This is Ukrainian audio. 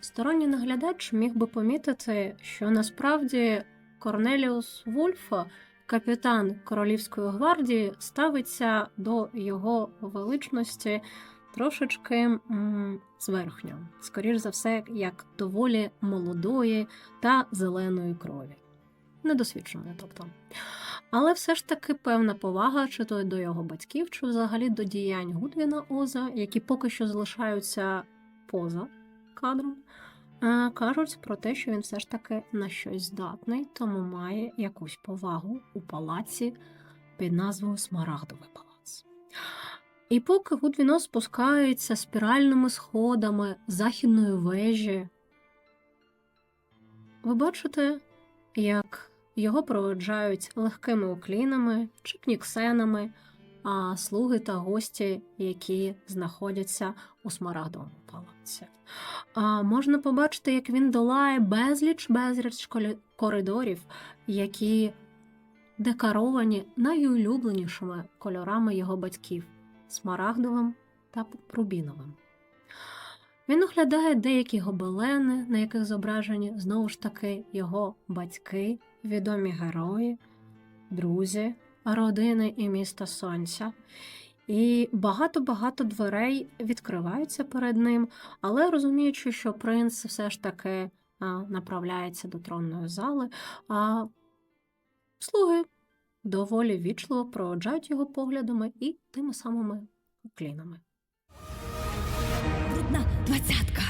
Сторонній наглядач міг би помітити, що насправді Корнеліус Вульф, капітан Королівської гвардії, ставиться до його величності трошечки зверхньо, скоріш за все, як доволі молодої та зеленої крові. Недосвідченої, тобто. Але все ж таки певна повага, чи то до його батьків, чи взагалі до діянь Гудвіна Оза, які поки що залишаються поза кадром, е, кажуть про те, що він все ж таки на щось здатний, тому має якусь повагу у палаці під назвою Смарагдовий палац. І поки Гудвіно спускається спіральними сходами західної вежі, ви бачите, як його проведжають легкими уклінами чи кніксенами, а слуги та гості, які знаходяться у Смарагдовому палаці. Можна побачити, як він долає безліч безліч коридорів, які декоровані найулюбленішими кольорами його батьків смарагдовим та рубіновим. Він оглядає деякі гобелени, на яких зображені знову ж таки його батьки, відомі герої, друзі, родини і міста Сонця. І багато-багато дверей відкриваються перед ним, але розуміючи, що принц все ж таки направляється до тронної зали, а слуги доволі вічливо проводжають його поглядами і тими самими уклінами. Брудна двадцятка.